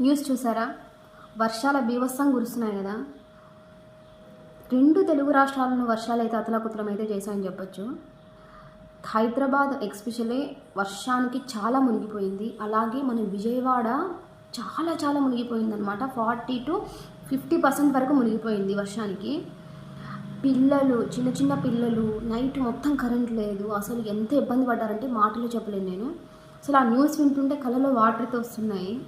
News చూసారా? వర్షాల బీభత్సం కురుస్తున్నాయి కదా. రెండు తెలుగు రాష్ట్రాలను వర్షాలు అయితే అతలకుతలం అయితే చేశాయని చెప్పొచ్చు. హైదరాబాద్ ఎక్స్పెషల్లీ వర్షానికి చాలా మునిగిపోయింది. అలాగే మన విజయవాడ చాలా చాలా మునిగిపోయింది అనమాట ఫార్టీ టు ఫిఫ్టీ పర్సెంట్ వరకు మునిగిపోయింది వర్షానికి. పిల్లలు చిన్న చిన్న పిల్లలు నైట్ మొత్తం కరెంట్ లేదు. అసలు ఎంత ఇబ్బంది పడ్డారంటే మాటలు చెప్పలేను నేను. అసలు ఆ న్యూస్ వింటుంటే కళ్ళలో వాటర్తో వస్తున్నాయి.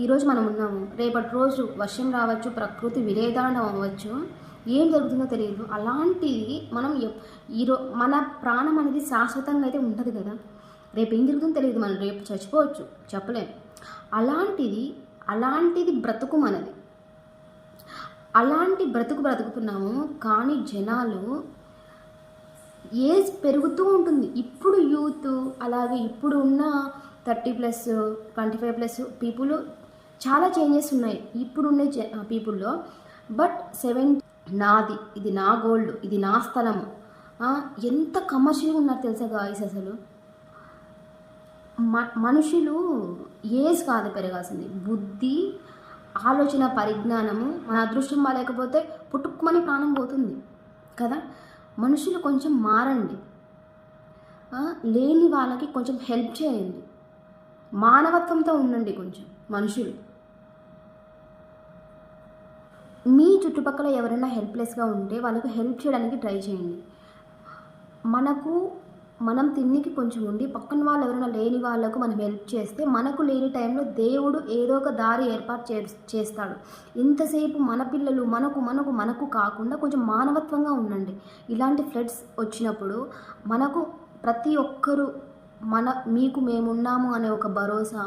ఈరోజు మనం ఉన్నాము. రేపటి రోజు వర్షం రావచ్చు ప్రకృతి విలేదాండం అవ్వచ్చు. ఏం జరుగుతుందో తెలియదు. అలాంటిది మనం ఈరో మన ప్రాణం అనేది శాశ్వతంగా అయితే ఉంటుంది కదా. రేపు ఏం జరుగుతుందో తెలియదు. మనం రేపు చచ్చిపోవచ్చు. చెప్పలేం. అలాంటిది అలాంటిది బ్రతుకు మనది. అలాంటి బ్రతుకు బ్రతుకుతున్నాము. కానీ జనాలు ఏజ్ పెరుగుతూ ఉంటుంది. ఇప్పుడు యూత్ అలాగే ఇప్పుడు ఉన్న thirty plus twenty five plus people చాలా చేంజెస్ ఉన్నాయి. ఇప్పుడున్నే పీపుల్లో. బట్ సెవెన్ నాది. ఇది నా గోల్డ్. ఇది నా స్థలము. ఎంత కమర్షియల్గా ఉన్నారు తెలుసా గాయస్ అసలు? మ మనుషులు ఏజ్ కాదు పెరగాల్సింది. బుద్ధి ఆలోచన పరిజ్ఞానము మన అదృష్టం బాగాలేకపోతే పుట్టుకుమని ప్రాణం పోతుంది. కదా? మనుషులు కొంచెం మారండి. లేని వాళ్ళకి కొంచెం హెల్ప్ చేయండి. మానవత్వంతో ఉండండి కొంచెం మనుషులు. మీ చుట్టుపక్కల ఎవరైనా హెల్ప్లెస్గా ఉంటే వాళ్ళకు హెల్ప్ చేయడానికి ట్రై చేయండి. మనకు మనం తిన్నికి కొంచెం ఉండి పక్కన వాళ్ళు ఎవరైనా లేని వాళ్ళకు మనం హెల్ప్ చేస్తే మనకు లేని టైంలో దేవుడు ఏదో ఒక దారి ఏర్పాటు చే చేస్తాడు. ఇంతసేపు మన పిల్లలు మనకు మనకు మనకు కాకుండా కొంచెం మానవత్వంగా ఉండండి. ఇలాంటి ఫ్లడ్స్ వచ్చినప్పుడు మనకు ప్రతి ఒక్కరూ మన మీకు మేమున్నాము అనే ఒక భరోసా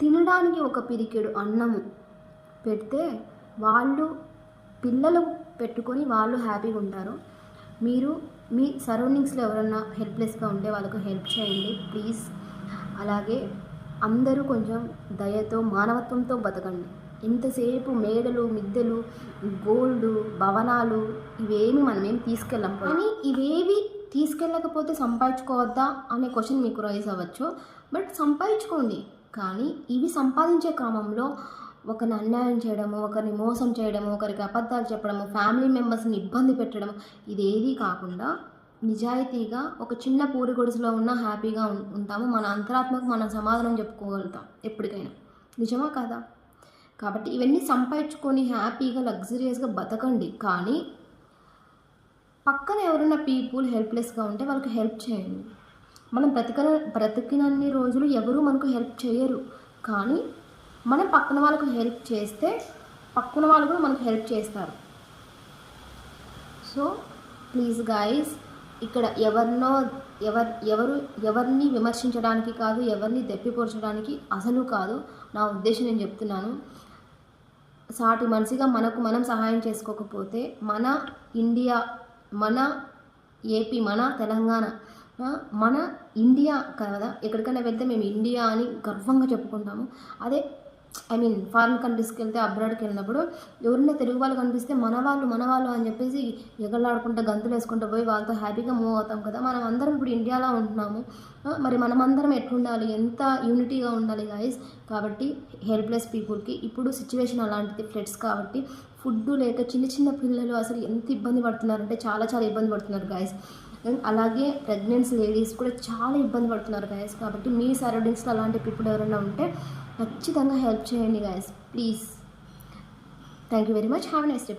తినడానికి ఒక పిరికెడు అన్నము పెడితే వాళ్ళు పిల్లలు పెట్టుకొని వాళ్ళు హ్యాపీగా ఉంటారు. మీరు మీ సరౌండింగ్స్లో ఎవరన్నా హెల్ప్లెస్గా ఉంటే వాళ్ళకు హెల్ప్ చేయండి ప్లీజ్. అలాగే అందరూ కొంచెం దయతో మానవత్వంతో బతకండి. ఇంతసేపు మేడలు మిద్దెలు గోల్డ్ భవనాలు ఇవేమి మనం ఏం తీసుకెళ్ళాం కానీ ఇవేవి తీసుకెళ్ళకపోతే సంపాదించుకోవద్దా అనే క్వశ్చన్ మీకు రైజ్ అవ్వచ్చు. బట్ సంపాదించుకోండి. కానీ ఇవి సంపాదించే క్రమంలో ఒకరిని అన్యాయం చేయడము ఒకరిని మోసం చేయడము ఒకరికి అబద్ధాలు చెప్పడము ఫ్యామిలీ మెంబర్స్ని ఇబ్బంది పెట్టడము ఇదేదీ కాకుండా నిజాయితీగా ఒక చిన్న పూరి గుడిసెలో ఉన్న హ్యాపీగా ఉంటాము. మన అంతరాత్మకు మనం సమాధానం చెప్పుకోగలుగుతాం ఎప్పటికైనా. నిజమా కాదా? కాబట్టి ఇవన్నీ సంపాదించుకొని హ్యాపీగా లగ్జరియస్గా బతకండి. కానీ పక్కన ఎవరైనా పీపుల్ హెల్ప్లెస్గా ఉంటే వాళ్ళకి హెల్ప్ చేయండి. మనం బ్రతిక బ్రతికినన్ని రోజులు ఎవరు మనకు హెల్ప్ చేయరు. కానీ మనం పక్కన వాళ్ళకు హెల్ప్ చేస్తే పక్కన వాళ్ళు కూడా మనకు హెల్ప్ చేస్తారు. సో ప్లీజ్ గాయస్ ఇక్కడ ఎవరినో ఎవరు ఎవరు ఎవరిని విమర్శించడానికి కాదు ఎవరిని దెప్పిపొరచడానికి అసలు కాదు నా ఉద్దేశం నేను చెప్తున్నాను. సాటి మనిషిగా మనకు మనం సహాయం చేసుకోకపోతే మన ఇండియా మన ఏపీ మన తెలంగాణ మన ఇండియా కదా ఎక్కడికైనా వెళ్తే మేము ఇండియా అని గర్వంగా చెప్పుకుంటాము. అదే ఐ మీన్ ఫారిన్ కంట్రీస్కి వెళ్తే అబ్రాడ్కి వెళ్ళినప్పుడు ఎవరైనా తెలుగు వాళ్ళు కనిపిస్తే మన వాళ్ళు మన వాళ్ళు అని చెప్పేసి ఎగలాడుకుంటూ గంతులు వేసుకుంటూ పోయి వాళ్ళతో హ్యాపీగా మూవ్ అవుతాం కదా. మనం అందరం ఇప్పుడు ఇండియాలో ఉంటున్నాము. మరి మనమందరం ఎట్లుండాలి? ఎంత యూనిటీగా ఉండాలి గాయస్ కాబట్టి హెల్ప్లెస్ పీపుల్కి ఇప్పుడు సిచ్యువేషన్ అలాంటిది ఫ్లడ్స్ కాబట్టి ఫుడ్ లేక చిన్న చిన్న పిల్లలు అసలు ఎంత ఇబ్బంది పడుతున్నారంటే చాలా చాలా ఇబ్బంది పడుతున్నారు గాయస్ అలాగే ప్రెగ్నెన్సీ లేడీస్ కూడా చాలా ఇబ్బంది పడుతున్నారు గాయస్ కాబట్టి మీ సరౌండింగ్స్లో అలాంటి పీపుల్ ఎవరైనా ఉంటే ఖచ్చితంగా హెల్ప్ చేయండి guys please thank you very much have next day